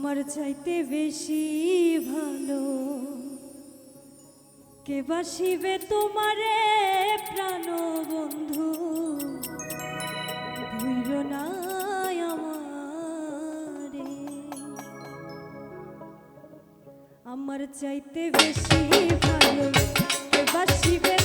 আমার চাইতে বেশি ভালো। কে বাসিবে তোমারে প্রাণ বন্ধু ভুইল না আমারে। আমার চাইতে বেশি ভালো, কে বাসিবে